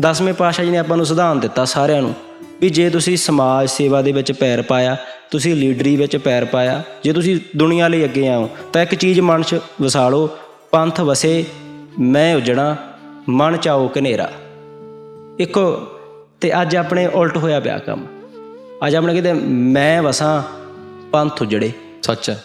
ਦਸਵੇਂ ਪਾਤਸ਼ਾਹ ਜੀ ਨੇ ਆਪਾਂ ਨੂੰ ਸਿਧਾਂਤ ਦਿੱਤਾ ਸਾਰਿਆਂ ਨੂੰ ਵੀ ਜੇ ਤੁਸੀਂ ਸਮਾਜ ਸੇਵਾ ਦੇ ਵਿੱਚ ਪੈਰ ਪਾਇਆ, ਤੁਸੀਂ ਲੀਡਰੀ ਵਿੱਚ ਪੈਰ ਪਾਇਆ, ਜੇ ਤੁਸੀਂ ਦੁਨੀਆ ਲਈ ਅੱਗੇ ਆਓ, ਤਾਂ ਇੱਕ ਚੀਜ਼ ਮਨ 'ਚ ਵਸਾ ਲਓ ਪੰਥ ਵਸੇ, ਮੈਂ ਉਜੜਾ, ਮਨ ਚਾਓ ਕਨੇਰਾ ਇੱਕੋ, ਤੇ ਅੱਜ ਆਪਣੇ ਉਲਟ ਹੋਇਆ ਪਿਆ ਕੰਮ। ਅੱਜ ਆਪਣੇ ਕਿਤੇ ਮੈਂ ਵਸਾਂ, ਪੰਥ ਉਜੜੇ। ਸੱਚ। ਹੈ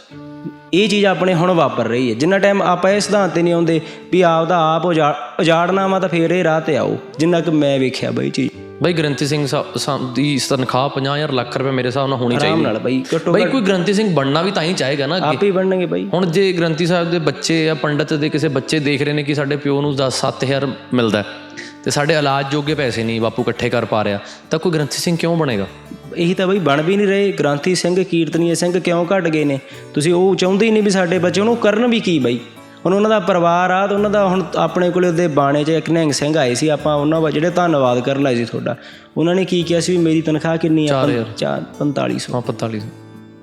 ਇਹ ਚੀਜ਼ ਆਪਣੇ ਹੁਣ ਵਾਪਰ ਰਹੀ ਹੈ। ਜਿੰਨਾ ਟਾਈਮ ਆਪਾਂ ਇਹ ਸਿਧਾਂਤ ਤੇ ਨਹੀਂ ਆਉਂਦੇ ਵੀ ਆਪ ਦਾ ਆਪ ਉਜਾ- ਉਜਾੜਨਾ ਵਾ ਤਾਂ ਫੇਰ ਇਹ ਰਾਹ ਤੇ ਆਓ। ਜਿੰਨਾ ਕਿ ਮੈਂ ਵੇਖਿਆ ਬਈ ਚੀਜ਼। ਬਈ ਗ੍ਰੰਥੀ ਸਿੰਘ ਸਾਹਿਬ ਦੀ ਤਨਖਾਹ 50000 ਲੱਖ ਰੁਪਏ ਮੇਰੇ ਹਿਸਾਬ ਨਾਲ ਹੋਣੀ ਆਰਾਮ ਚਾਹੀਦੀ। ਨਾਲ ਬਈ ਬਈ ਕੋਈ ਗ੍ਰੰਥੀ ਸਿੰਘ ਬਣਨਾ ਵੀ ਤਾਂ ਹੀ ਚਾਹੇਗਾ ਨਾ ਆਪ ਹੀ ਬਣਨਗੇ ਬਈ। ਹੁਣ ਜੇ ਗ੍ਰੰਥੀ ਸਾਹਿਬ ਦੇ ਬੱਚੇ ਜਾਂ ਪੰਡਤ ਦੇ ਕਿਸੇ ਬੱਚੇ ਦੇਖ ਰਹੇ ਨੇ ਕਿ ਸਾਡੇ ਪਿਓ ਨੂੰ 10 7000 ਮਿਲਦਾ ਤੇ ਸਾਡੇ ਇਲਾਜ ਜੋਗੇ ਪੈਸੇ ਨਹੀਂ ਬਾਪੂ ਇਕੱਠੇ ਕਰ ਪਾ ਰਿਹਾ ਤਾਂ ਕੋਈ ਗ੍ਰੰਥੀ ਸਿੰਘ ਕਿਉਂ ਬਣੇਗਾ? ਇਹੀ ਤਾਂ ਬਈ ਬਣ ਵੀ ਨਹੀਂ ਰਹੇ ਗ੍ਰਾਂਥੀ ਸਿੰਘ ਕੀਰਤਨੀਏ ਸਿੰਘ ਕਿਉਂ ਘਟ ਗਏ ਨੇ? ਤੁਸੀਂ ਉਹ ਚਾਹੁੰਦੇ ਹੀ ਨਹੀਂ ਵੀ ਸਾਡੇ ਬੱਚੇ ਉਹਨੂੰ ਕਰਨ ਵੀ ਕੀ ਬਈ? ਹੁਣ ਉਹਨਾਂ ਦਾ ਪਰਿਵਾਰ ਆ ਤੇ ਉਹਨਾਂ ਦਾ ਹੁਣ ਆਪਣੇ ਕੋਲੇ ਉਹਦੇ ਬਾਣੇ 'ਚ ਇੱਕ ਨਿਹੰਗ ਸਿੰਘ ਆਏ ਸੀ ਆਪਾਂ ਉਹਨਾਂ ਵਾ ਜਿਹੜੇ ਧੰਨਵਾਦ ਕਰਨ ਲਾਏ ਸੀ ਤੁਹਾਡਾ। ਉਹਨਾਂ ਨੇ ਕੀ ਕਿਹਾ ਸੀ ਵੀ ਮੇਰੀ ਤਨਖਾਹ ਕਿੰਨੀ ਆ? 4 4500 ਹਾਂ 45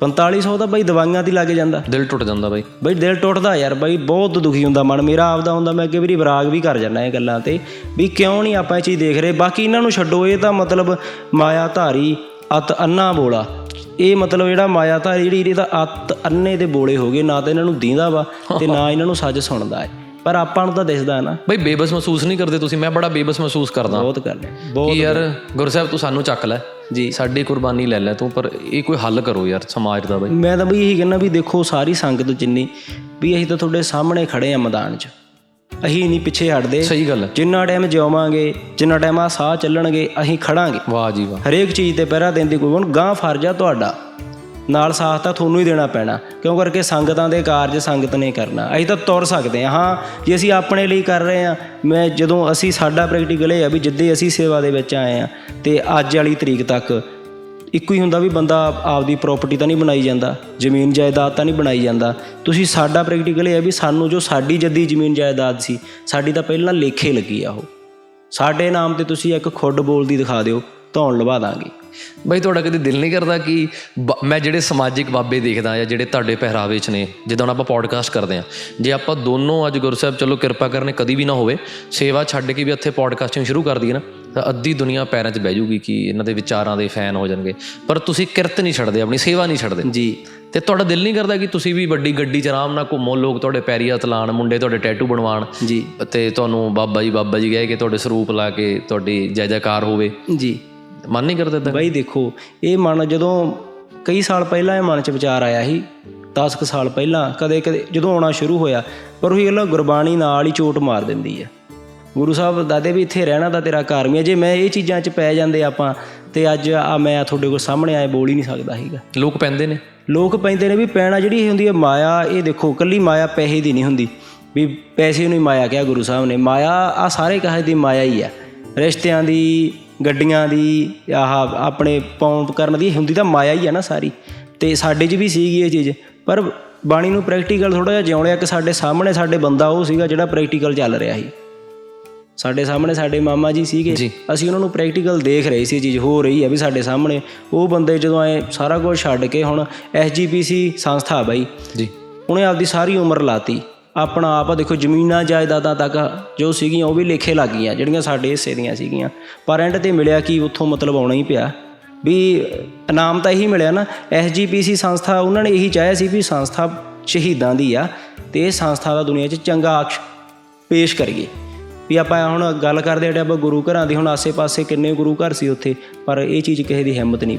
4500 ਤਾਂ ਬਈ ਦਵਾਈਆਂ ਦੀ ਲੱਗ ਜਾਂਦਾ। ਦਿਲ ਟੁੱਟ ਜਾਂਦਾ ਬਈ। ਬਈ ਦਿਲ ਟੁੱਟਦਾ ਯਾਰ ਬਈ ਬਹੁਤ ਦੁਖੀ ਹੁੰਦਾ ਮਨ ਮੇਰਾ ਆਪਦਾ ਹੁੰਦਾ ਮੈਂ ਕਈ ਵਾਰੀ ਵਿਰਾਗ ਵੀ ਕਰ ਜਾਂਦਾ ਇਹ ਗੱਲਾਂ ਤੇ। ਵੀ ਕਿਉਂ ਨਹੀਂ ਆਪਾਂ ਇਹ ਚੀਜ਼ ਦੇਖ ਰਹੇ? ਬਾਕੀ ਇਹਨਾਂ ਨੂੰ ਛੱਡੋ ਇਹ ਤਾਂ ਮਤਲਬ ਮਾਇਆ ਧਾਰੀ ਅਤ ਅੰਨਾ ਬੋਲਾ। ਇਹ ਮਤਲਬ ਜਿਹੜਾ ਮਾਇਆ ਧਾਰੀ ਜਿਹੜੀ ਇਹਦਾ ਅਤ ਅੰਨੇ ਦੇ ਬੋਲੇ ਹੋ ਗਏ ਨਾ ਤਾਂ ਇਹਨਾਂ ਨੂੰ ਦੀਂਦਾ ਵਾ ਤੇ ਨਾ ਇਹਨਾਂ ਨੂੰ ਸੱਜ ਸੁਣਦਾ ਹੈ ਪਰ ਆਪਾਂ ਨੂੰ ਤਾਂ ਦਿਸਦਾ ਹੈ ਨਾ। ਬਈ ਬੇਬਸ ਮਹਿਸੂਸ ਨਹੀਂ ਕਰਦੇ ਤੁਸੀਂ ਮੈਂ ਬੜਾ ਬੇਬਸ ਮਹਿਸੂਸ ਕਰਦਾ। ਬਹੁਤ ਕਰ ਲਿਆ ਬਹੁਤ ਯਾਰ ਗੁਰਸਾਹਿਬ ਤੂੰ ਸਾਨੂੰ ਚੱਕ ਲੈ। ਜੀ। ਸਾਡੀ ਕੁਰਬਾਨੀ ਲੈ ਲੈ ਤੂੰ ਪਰ ਇਹ ਕੋਈ ਹੱਲ ਕਰੋ ਯਾਰ ਸਮਾਜ ਦਾ ਬਈ। ਮੈਂ ਤਾਂ ਬਈ ਇਹੀ ਕਹਿੰਦਾ ਵੀ ਦੇਖੋ ਸਾਰੀ ਸੰਗਤ ਜਿੰਨੀ ਵੀ ਅਸੀਂ ਤਾਂ ਤੁਹਾਡੇ ਸਾਹਮਣੇ ਖੜੇ ਆ ਮੈਦਾਨ 'ਚ। ਅਸੀਂ ਨਹੀਂ ਪਿੱਛੇ ਹਟਦੇ। ਸਹੀ ਗੱਲ ਹੈ। ਜਿੰਨਾ ਟਾਈਮ ਜਿਉਵਾਂਗੇ ਜਿੰਨਾ ਟਾਈਮ ਆ ਸਾਹ ਚੱਲਣਗੇ ਅਸੀਂ ਖੜਾਂਗੇ। ਵਾਹ ਜੀ ਵਾਹ। ਹਰੇਕ ਚੀਜ਼ ਤੇ ਪਹਿਰਾ ਦੇਣ ਦੀ ਕੋਈ ਹੁਣ ਗਾਂ ਫਰਜ਼ ਆ ਤੁਹਾਡਾ। ਨਾਲ ਸਾਥ ਤਾਂ ਤੁਹਾਨੂੰ ਹੀ ਦੇਣਾ ਪੈਣਾ। ਕਿਉਂ ਕਰਕੇ ਸੰਗਤਾਂ ਦੇ ਕਾਰਜ ਸੰਗਤ ਨੇ ਕਰਨਾ? ਅਸੀਂ ਤਾਂ ਤੁਰ ਸਕਦੇ ਹਾਂ। ਹਾਂ ਜੇ ਅਸੀਂ ਆਪਣੇ ਲਈ ਕਰ ਰਹੇ ਹਾਂ ਮੈਂ ਜਦੋਂ ਅਸੀਂ ਸਾਡਾ ਪ੍ਰੈਕਟੀਕਲ ਇਹ ਆ ਵੀ ਜਿੱਦੇ ਅਸੀਂ ਸੇਵਾ ਦੇ ਵਿੱਚ ਆਏ ਆ ਤੇ ਅੱਜ ਵਾਲੀ ਤਰੀਕ ਤੱਕ ਇੱਕੋ ਹੀ ਹੁੰਦਾ ਵੀ ਬੰਦਾ ਆਪਦੀ ਪ੍ਰਾਪਰਟੀ ਤਾਂ ਨਹੀਂ ਬਣਾਈ ਜਾਂਦਾ, ਜ਼ਮੀਨ ਜਾਇਦਾਦ ਤਾਂ ਨਹੀਂ ਬਣਾਈ ਜਾਂਦਾ। ਤੁਸੀਂ ਸਾਡਾ ਪ੍ਰੈਕਟੀਕਲ ਇਹ ਹੈ ਵੀ ਸਾਨੂੰ ਜੋ ਸਾਡੀ ਜੱਦੀ ਜ਼ਮੀਨ ਜਾਇਦਾਦ ਸੀ, ਸਾਡੀ ਤਾਂ ਪਹਿਲਾਂ ਲੇਖੇ ਲੱਗੀ ਆ ਉਹ। ਸਾਡੇ ਨਾਮ ਤੇ ਤੁਸੀਂ ਇੱਕ ਖੁੱਡ ਬੋਲਦੀ ਦਿਖਾ ਦਿਓ, ਧੌਣ ਲਵਾ ਦਾਂਗੇ। ਬਈ ਤੁਹਾਡਾ ਕਦੇ ਦਿਲ ਨਹੀਂ ਕਰਦਾ ਕਿ ਬ- ਮੈਂ ਜਿਹੜੇ ਸਮਾਜਿਕ ਬਾਬੇ ਦੇਖਦਾ ਜਾਂ ਜਿਹੜੇ ਤੁਹਾਡੇ ਪਹਿਰਾਵੇ 'ਚ ਨੇ, ਜਿੱਦਾਂ ਹੁਣ ਆਪਾਂ ਪੋਡਕਾਸਟ ਕਰਦੇ ਆ ਜੇ ਆਪਾਂ ਦੋਨੋਂ ਅੱਜ ਗੁਰਸਾਹਿਬ ਚਲੋ ਕਿਰਪਾ ਕਰਨੇ ਕਦੀ ਵੀ ਨਾ ਹੋਵੇ, ਸੇਵਾ ਛੱਡ ਕੇ ਵੀ ਇੱਥੇ ਪੋਡਕਾਸਟਿੰਗ ਸ਼ੁਰੂ ਕਰ ਦਈਏ ਨਾ। ਤਾਂ ਅੱਧੀ ਦੁਨੀਆ ਪੈਰਾਂ 'ਚ ਬਹਿ ਜੂਗੀ ਕਿ ਇਹਨਾਂ ਦੇ ਵਿਚਾਰਾਂ ਦੇ ਫੈਨ ਹੋ ਜਾਣਗੇ। ਪਰ ਤੁਸੀਂ ਕਿਰਤ ਨਹੀਂ ਛੱਡਦੇ ਆਪਣੀ ਸੇਵਾ ਨਹੀਂ ਛੱਡਦੇ। ਜੀ। ਤੇ ਤੁਹਾਡਾ ਦਿਲ ਨਹੀਂ ਕਰਦਾ ਕਿ ਤੁਸੀਂ ਵੀ ਵੱਡੀ ਗੱਡੀ 'ਚ ਆਰਾਮ ਨਾਲ ਘੁੰਮੋ ਲੋਕ ਤੁਹਾਡੇ ਪੈਰੀ ਹੱਥ ਲਾਣ ਮੁੰਡੇ ਤੁਹਾਡੇ ਟੈਟੂ ਬਣਵਾਣ ਜੀ। ਤੇ ਤੁਹਾਨੂੰ ਬਾਬਾ ਜੀ ਬਾਬਾ ਜੀ ਕਹੇ ਕਿ ਤੁਹਾਡੇ ਸਰੂਪ ਲਾ ਕੇ ਤੁਹਾਡੀ ਜੈ ਜੈਕਾਰ ਹੋਵੇ। ਜੀ। ਮਨ ਨਹੀਂ ਕਰਦਾ ਏਦਾਂ? ਬਾਈ ਦੇਖੋ ਇਹ ਮਨ ਜਦੋਂ ਕਈ ਸਾਲ ਪਹਿਲਾਂ ਇਹ ਮਨ 'ਚ ਵਿਚਾਰ ਆਇਆ ਸੀ 10 ਕੁ ਸਾਲ ਪਹਿਲਾਂ ਕਦੇ ਕਦੇ ਜਦੋਂ ਆਉਣਾ ਸ਼ੁਰੂ ਹੋਇਆ ਪਰ ਉਹੀ ਗੱਲ ਗੁਰਬਾਣੀ ਨਾਲ ਹੀ ਚੋਟ ਮਾਰ ਦਿੰਦੀ ਹੈ ਗੁਰੂ ਸਾਹਿਬ ਦਾਦੇ ਵੀ ਇੱਥੇ ਰਹਿਣਾ ਤਾਂ ਤੇਰਾ ਘਰ ਵੀ ਹੈ। ਜੇ ਮੈਂ ਇਹ ਚੀਜ਼ਾਂ 'ਚ ਪੈ ਜਾਂਦੇ ਆਪਾਂ ਤੇ ਅੱਜ ਆ ਮੈਂ ਤੁਹਾਡੇ ਕੋਲ ਸਾਹਮਣੇ ਆਏ ਬੋਲ ਹੀ ਨਹੀਂ ਸਕਦਾ ਸੀਗਾ। ਲੋਕ ਪੈਂਦੇ ਨੇ। ਲੋਕ ਪੈਂਦੇ ਨੇ ਵੀ ਪੈਣਾ ਜਿਹੜੀ ਹੁੰਦੀ ਹੈ ਮਾਇਆ ਇਹ ਦੇਖੋ ਕੱਲੀ ਮਾਇਆ ਪੈਸੇ ਦੀ ਨਹੀਂ ਹੁੰਦੀ। ਵੀ ਪੈਸੇ ਨੂੰ ਹੀ ਮਾਇਆ ਕਿਹਾ ਗੁਰੂ ਸਾਹਿਬ ਨੇ। ਮਾਇਆ ਆ ਸਾਰੇ ਕਹੇ ਦੀ ਮਾਇਆ ਹੀ ਹੈ। ਰਿਸ਼ਤਿਆਂ ਦੀ ਗੱਡੀਆਂ ਦੀ ਆਹ ਆਪਣੇ ਪੌਂਪ ਕਰਨ ਦੀ ਹੁੰਦੀ ਤਾਂ ਮਾਇਆ ਹੀ ਹੈ ਨਾ ਸਾਰੀ। ਤੇ ਸਾਡੇ 'ਚ ਵੀ ਸੀਗੀ ਇਹ ਚੀਜ਼। ਪਰ ਬਾਣੀ ਨੂੰ ਪ੍ਰੈਕਟੀਕਲ ਥੋੜਾ ਜਿਹਾ ਜਿਉਣਿਆ ਕਿ ਸਾਡੇ ਸਾਹਮਣੇ ਸਾਡੇ ਬੰਦਾ ਉਹ ਸੀਗਾ ਜਿਹੜਾ ਪ੍ਰੈਕਟੀਕਲ ਚੱਲ ਰਿਹਾ ਸੀ। ਸਾਡੇ ਸਾਹਮਣੇ ਸਾਡੇ ਮਾਮਾ ਜੀ ਸੀਗੇ। ਅਸੀਂ ਉਹਨਾਂ ਨੂੰ ਪ੍ਰੈਕਟੀਕਲ ਦੇਖ ਰਹੇ ਸੀ ਚੀਜ਼ ਹੋ ਰਹੀ ਹੈ ਵੀ ਸਾਡੇ ਸਾਹਮਣੇ। ਉਹ ਬੰਦੇ ਜਦੋਂ ਐ ਸਾਰਾ ਕੁਝ ਛੱਡ ਕੇ ਹੁਣ ਐਸਜੀਪੀਸੀ ਸੰਸਥਾ ਬਾਈ। ਜੀ। ਉਹਨੇ ਆਪਦੀ ਸਾਰੀ ਉਮਰ ਲਾਤੀ। ਆਪਣਾ ਆਪ ਦੇਖੋ ਜ਼ਮੀਨਾਂ ਜਾਇਦਾਦਾਂ ਤੱਕ ਜੋ ਸੀਗੀਆਂ ਉਹ ਵੀ ਲੇਖੇ ਲੱਗ ਗਈਆਂ ਜਿਹੜੀਆਂ ਸਾਡੇ ਹਿੱਸੇ ਦੀਆਂ ਸੀਗੀਆਂ। ਪਰ ਐਂਡ ਤੇ ਮਿਲਿਆ ਕਿ ਉੱਥੋਂ ਮਤਲਬ ਆਉਣਾ ਹੀ ਪਿਆ। ਵੀ ਇਨਾਮ ਤਾਂ ਇਹੀ ਮਿਲਿਆ ਨਾ ਐਸਜੀਪੀਸੀ ਸੰਸਥਾ ਉਹਨਾਂ ਨੇ ਇਹੀ ਚਾਹਿਆ ਸੀ ਵੀ ਸੰਸਥਾ ਸ਼ਹੀਦਾਂ ਦੀ ਆ ਤੇ ਇਹ ਸੰਸਥਾ ਦਾ ਦੁਨੀਆ 'ਚ ਚੰਗਾ ਅਕਸ਼ ਪੇਸ਼ ਕਰੀਏ। ਵੀ ਆਪਾਂ ਹੁਣ ਗੱਲ ਕਰਦੇ ਹਾਂ ਆਪਾਂ ਗੁਰੂ ਘਰਾਂ ਦੀ ਹੁਣ ਆਸੇ-ਪਾਸੇ ਕਿੰਨੇ ਗੁਰੂ ਘਰ ਸੀ ਉੱਥੇ, ਪਰ ਇਹ ਚੀਜ਼ ਕਿਸੇ ਦੀ ਹਿੰਮਤ ਨਹੀਂ।